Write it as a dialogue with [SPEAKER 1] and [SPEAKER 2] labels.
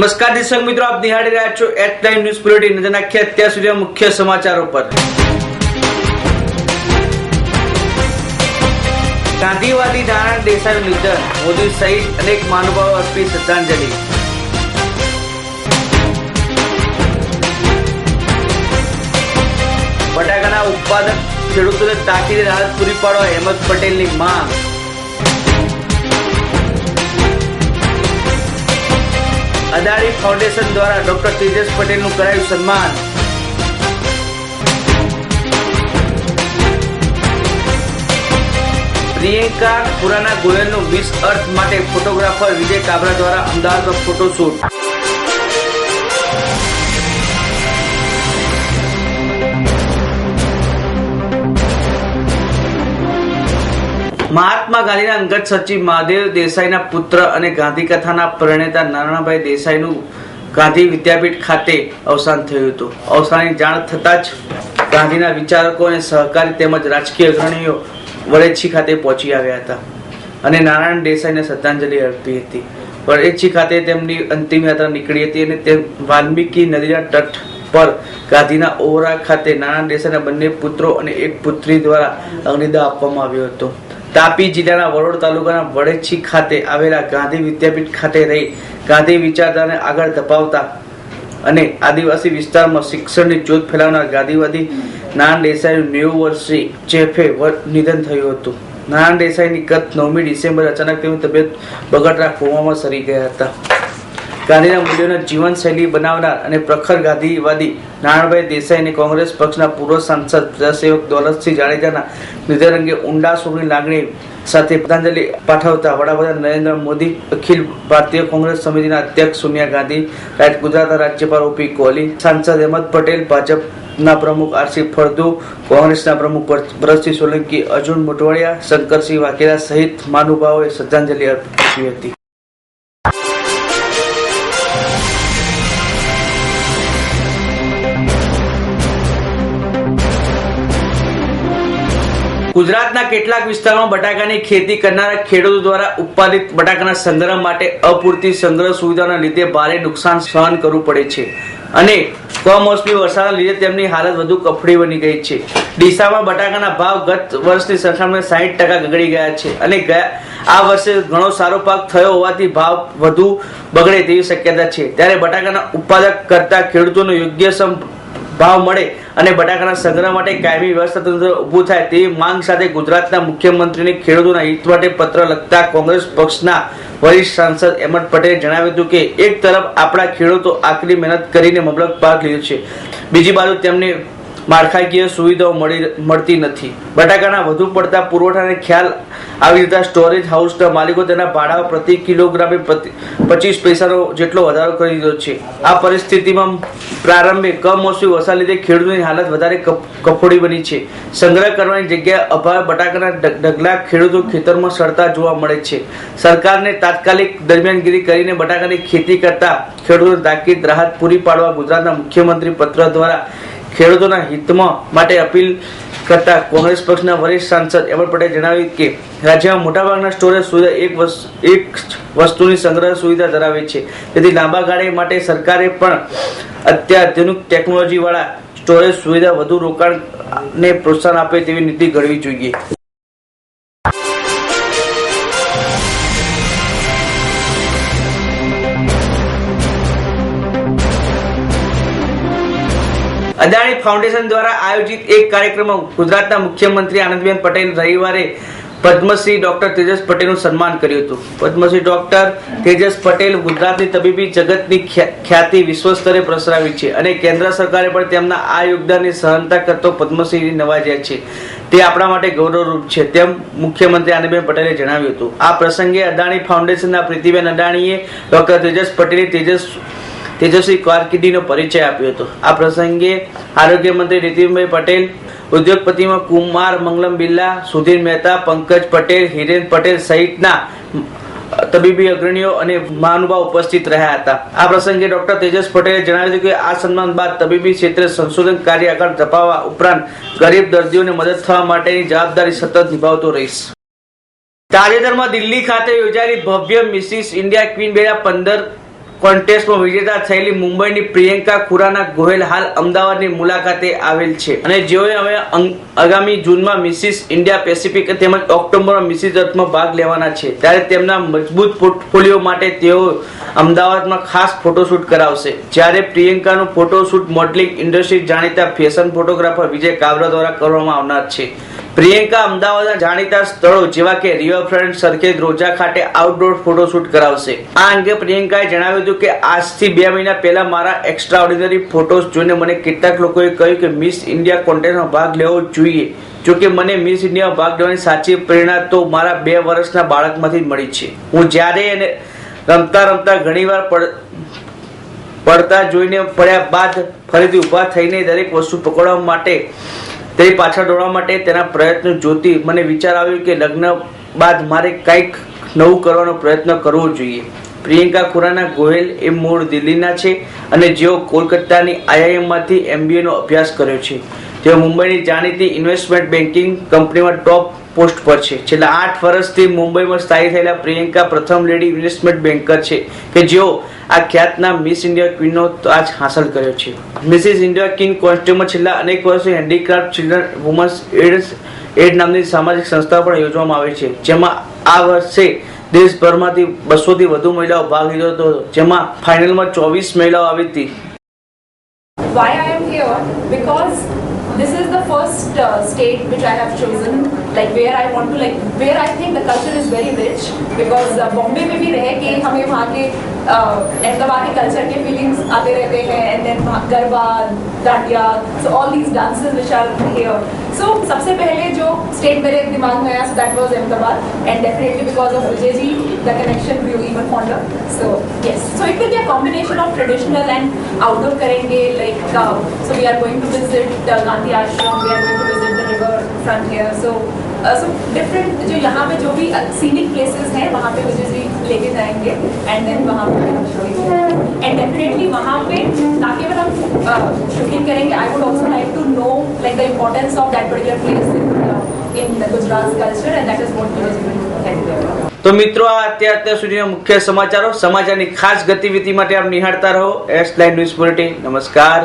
[SPEAKER 1] નમસ્કાર દિશક મિત્રો, આપ નિહાળી રહ્યા છો એટ ટાઈમ ન્યૂઝ બુલેટિન નજર નાખીએ અત્યાર સુધી મુખ્ય સમાચારો પર ગાંધીવાદી નારાયણ દેસાઈનું નિધન, મોદી સહિત અનેક મહાનુભાવો અર્પી શ્રદ્ધાંજલિ. બટાકાના ઉત્પાદક ખેડૂતોને તાકીદે રાહત પૂરી પાડવા અહેમદ પટેલની માંગ. અદાણી ફાઉન્ડેશન દ્વારા ડોક્ટર તેજસ પટેલનું કરાયું સન્માન. પ્રિયંકા ખુરાના ગોયલનું વિશ અર્થ માટે ફોટોગ્રાફર વિજય કાબરા દ્વારા અમદાવાદમાં ફોટોશૂટ. મહાત્મા ગાંધીના અંગત સચિવ મહાદેવ દેસાઈના પુત્ર અને ગાંધી કથાના પ્રણેતા નારાયણભાઈ દેસાઈનું ગાંધી વિદ્યાપીઠ ખાતે અવસાન થયું હતું. અવસાનની જાણ થતાં જ ગાંધીના વિચારકો અને સહકારી તેમજ રાજકીય અગ્રણીઓ વડેચ્છી ખાતે પહોંચી આવ્યા હતા અને નારાયણ દેસાઈને શ્રદ્ધાંજલિ અર્પી હતી. વડેચ્છી ખાતે તેમની અંતિમ યાત્રા નીકળી હતી અને તે વાલ્મીકી નદીના તટ પર ગાંધીના ઓરા ખાતે નારાયણ દેસાઈના બંને પુત્રો અને એક પુત્રી દ્વારા અગ્નિદાહ આપવામાં આવ્યો હતો. તાપી જિલ્લાના વડોદ તાલુકાના વડેચ્છી ખાતે આવેલા ગાંધી વિદ્યાપીઠ ખાતે રહી ગાંધી વિચારધારાને આગળ ધપાવતા અને આદિવાસી વિસ્તારમાં શિક્ષણની જ્યોત ફેલાવનાર ગાંધીવાદી નારાયણ દેસાઈનું નેવું વર્ષી ચેફે નિધન થયું હતું. નારાયણ દેસાઈની ગત નવમી ડિસેમ્બર અચાનક તેમની તબિયત બગડતા કોમામાં સરી ગયા હતા. ગાંધીના મૂલ્યોને જીવનશૈલી બનાવનાર અને પ્રખર ગાંધીવાદી નારાયણભાઈ દેસાઈ અને કોંગ્રેસ પક્ષના પૂર્વ સાંસદ પ્રજાસેવક દોલતસિંહ જાડેજાના નિધન અંગે ઊંડા શોકની લાગણી સાથે શ્રદ્ધાંજલિ પાઠવતા વડાપ્રધાન નરેન્દ્ર મોદી, અખિલ ભારતીય કોંગ્રેસ સમિતિના અધ્યક્ષ સોનિયા ગાંધી, રાજ ગુજરાતના રાજ્યપાલ ઓપી કોહલી, સાંસદ અહેમદ પટેલ, ભાજપના પ્રમુખ આરસી ફળદુ, કોંગ્રેસના પ્રમુખ ભરતસિંહ સોલંકી, અર્જુન મોટવાડિયા, શંકરસિંહ વાઘેલા સહિત મહાનુભાવોએ શ્રદ્ધાંજલિ અર્પી હતી. ગુજરાતના કેટલાક વિસ્તારોમાં બટાકાની ખેતી કરનારા ખેડૂતો દ્વારા ઉત્પાદિત બટાકાના સંગ્રહ માટે અપૂરતી સંગ્રહ સુવિધાના લીધે ભારે નુકસાન સહન કરવું પડે છે અને કમોસમી વરસાદના લીધે તેમની હાલત વધુ કફડી બની ગઈ છે. ડીસામાં બટાકાના ભાવ ગત વર્ષની સરખામણીએ સાહીઠ ટકા ગગડી ગયા છે અને ગયા આ વર્ષે ઘણો સારો પાક થયો હોવાથી ભાવ વધુ બગડે તેવી શક્યતા છે. ત્યારે બટાકાના ઉત્પાદક કરતા ખેડૂતોનો યોગ્ય સમ ભાવ મળે અને બટાકાના સંગ્રહ માટે કાયમી વ્યવસ્થા તંત્ર ઊભું થાય તેવી માંગ સાથે ગુજરાતના મુખ્યમંત્રીને ખેડૂતોના હિત માટે પત્ર લખતા કોંગ્રેસ પક્ષના વરિષ્ઠ સાંસદ અહેમદ પટેલે જણાવ્યું હતું કે એક તરફ આપણા ખેડૂતો આકરી મહેનત કરીને મબલક પાક લીધો છે. બીજી બાજુ તેમને માળખાકીય સુવિધાઓ મળી મળતી નથી. બટાકાના વધુ પડતા પુરવઠાને ખ્યાલ આવી જતા સ્ટોરેજ હાઉસના માલિકો તેના ભાડા પ્રતિ કિલોગ્રામે પચીસ પૈસાનો જેટલો વધારો કરી દીધો છે. આ પરિસ્થિતિમાં પ્રારંભે કમોસમી વરસાદ લીધે ખેડૂતોની હાલત વધારે કફ- કફોડી બની છે. સંગ્રહ કરવાની જગ્યાએ અભાવે બટાકાના ઢગલા ખેડૂતો ખેતરમાં સડતા જોવા મળે છે. સરકારને તાત્કાલિક દરમિયાનગીરી કરીને બટાકાની ખેતી કરતા ખેડૂતો તાકીદ રાહત પૂરી પાડવા ગુજરાતના મુખ્યમંત્રી પત્ર દ્વારા ખેડૂતોના હિતમાં માટે અપીલ કરતા કોંગ્રેસ પક્ષના વરિષ્ઠ સાંસદ એમર પટેલે જણાવ્યું કે, રાજ્યમાં મોટાભાગના સ્ટોરેજ સુવિધા એક એક વસ્તુની સંગ્રહ સુવિધા ધરાવે છે. તેથી લાંબા ગાળે માટે સરકારે પણ અત્યાધુનિક ટેકનોલોજીવાળા સ્ટોરેજ સુવિધા વધુ રોકાણને પ્રોત્સાહન આપે તેવી નીતિ ઘડવી જોઈએ. અદાણી ફાઉન્ડેશન દ્વારા આયોજિત એક કાર્યક્રમમાં ગુજરાતના મુખ્યમંત્રી આનંદબેન પટેલ રવિવારે પદ્મશ્રી ડોક્ટર તેજસ પટેલનું સન્માન કર્યું હતું. પદ્મશ્રી ડોક્ટર તેજસ પટેલ ગુજરાતની તબીબી જગતની ખ્યાતિ વિશ્વ સ્તરે પ્રસરાવી છે અને કેન્દ્ર સરકારે પણ તેમના આ યોગદાનની સહનતા કરતો પદ્મશ્રી નવાજ્યા છે. તે આપણા માટે ગૌરવરૂપ છે તેમ મુખ્યમંત્રી આનંદબેન પટેલે જણાવ્યું હતું. આ પ્રસંગે અદાણી ફાઉન્ડેશનના પ્રીતિબેન અદાણીએ ડોક્ટર તેજસ પટેલે તેજસ તેજસ્વી કારકિર્દીનો પરિચય આપ્યો હતો. આ પ્રસંગે આરોગ્ય મંત્રી નીતિનભાઈ પટેલ, ઉદ્યોગપતિમાં કુમાર મંગલમ બિરલા સુધીર મહેતા, પંકજ પટેલ, હિરેન પટેલ સહિતના તબીબી અગ્રણીઓ અને મહાનુભાવ ઉપસ્થિત રહ્યા હતા. આ પ્રસંગે ડોક્ટર તેજસ પટેલે જણાવ્યું હતું કે આ સન્માન બાદ તબીબી ક્ષેત્રે સંશોધન કાર્ય આગળ ધપાવવા ઉપરાંત ગરીબ દર્દીઓને મદદ થવા માટેની જવાબદારી સતત નિભાવતો રહીશ. તાજેતરમાં દિલ્હી ખાતે યોજાયેલી ભવ્ય મિસિસ ઇન્ડિયા ક્વીન બે હજાર પંદર કોન્ટેસ્ટમાં વિજેતા થયેલી મુંબઈની પ્રિયંકા ખુરાના ગોહેલ હાલ અમદાવાદની મુલાકાતે આવેલ છે. અને જેઓએ હવે આગામી જૂનમાં મિસિસ ઇન્ડિયા પેસિફિક તેમજ ઓક્ટોબરમાં મિસિસ અર્થમાં ભાગ લેવાના છે. ત્યારે તેમના મજબૂત પોર્ટફોલિયો માટે તેઓ અમદાવાદમાં ખાસ ફોટોશૂટ કરાવશે. જ્યારે પ્રિયંકાનું ફોટોશૂટ મોડલિંગ ઇન્ડસ્ટ્રી જાણીતા ફેશન ફોટોગ્રાફર વિજય કાબરા દ્વારા કરવામાં આવનાર છે. પ્રિયંકા અમદાવાદના જાણીતા સ્થળો જેવા કે રિવરફ્રન્ટ, સરખેજ, રોજા ખાતે આઉટડોર ફોટોશૂટ કરાવશે. આ અંગે પ્રિયંકાએ જણાવ્યું હતું કે આજથી બે મહિના પહેલા મારા એક્સ્ટ્રા ઓર્ડિનરી ફોટોસ જોઈને મને કેટલાક લોકોએ કહ્યું કે મિસ ઇન્ડિયા કોન્ટેસ્ટમાં ભાગ લેવો જોઈએ. જો કે મને મિસ ઇન્ડિયામાં ભાગ લેવાની સાચી પ્રેરણા તો મારા બે વર્ષના બાળકમાંથી મળી છે. હું જ્યારે એને રમતા રમતા ઘણીવાર પડતા જોઈને પડ્યા બાદ ફરીથી ઊભા થઈને દરેક વસ્તુ પકડવા માટે, તેની પાછળ દોડવા માટે તેના પ્રયત્નો જોતી મને વિચાર આવ્યો કે લગ્ન બાદ મારે કંઈક નવું કરવાનો પ્રયત્ન કરવો જોઈએ. પ્રિયંકા ખુરાના ગોયલ એ મૂળ દિલ્હીના છે અને જેઓ કોલકાતાની આઈઆઈએમમાંથી એમબીએનો અભ્યાસ કર્યો છે. તેઓ મુંબઈની જાણીતી ઇન્વેસ્ટમેન્ટ બેન્કિંગ કંપનીમાં ટોપ પોસ્ટ પર છે. છેલ્લા આઠ વર્ષથી મુંબઈમાં સ્થાયી થયેલા પ્રિયંકા પ્રથમ લેડી ઇન્વેસ્ટમેન્ટ બેન્કર છે કે જેઓ આ ખ્યાતના મિસ ઇન્ડિયા ક્વીનનો તાજ હાંસલ કર્યો છે. મિસિસ ઇન્ડિયા ક્વિન કોસ્ટ્યુમમાં છેલ્લા અનેક વર્ષથી handicraft children women's aids aid નામની સામાજિક સંસ્થા પણ યોજવામાં આવે છે. જેમાં આ વર્ષે દેશભરમાંથી બસોથી વધુ મહિલાઓ ભાગ લીધો હતો, જેમાં ફાઇનલમાં ચોવીસ મહિલાઓ આવી હતી
[SPEAKER 2] Why I am here? Because this is the first uh, state which I have chosen, like where I want to like where I think the culture is very rich. Because uh, Bombay में भी रहे कि हमें वहाँ के uh, Ahmedabad के culture के feelings आते रहते हैं and then वहाँ garba dandiya so all these dances which are here. So सबसे पहले जो स्टेट मेरे दिमाग में आया so that was Ahmedabad and definitely because of Vijay ji the connection grew even fonder. So yes, so it will be a combination of traditional and outdoor करेंगे like uh, so we are going to visit uh, Gandhi Ashram, we are going to visit the river front here. So uh, so different जो यहाँ पे जो भी scenic places हैं वहाँ पे विजय जी लेके जाएंगे and then वहाँ पे हम showing and definitely वहाँ पे ना केवल हम शूटिंग करेंगे I would also like to know like the importance of that particular place in uh, in the Gujarat culture and that is what Vijay ji will help there.
[SPEAKER 1] તો મિત્રો આ અત્યાર અત્યાર સુધીના મુખ્ય સમાચારો સમાચારની ખાસ ગતિવિધિ માટે આપ નિહાળતા રહો એસ લાઈન ન્યૂઝ બુલેટિન નમસ્કાર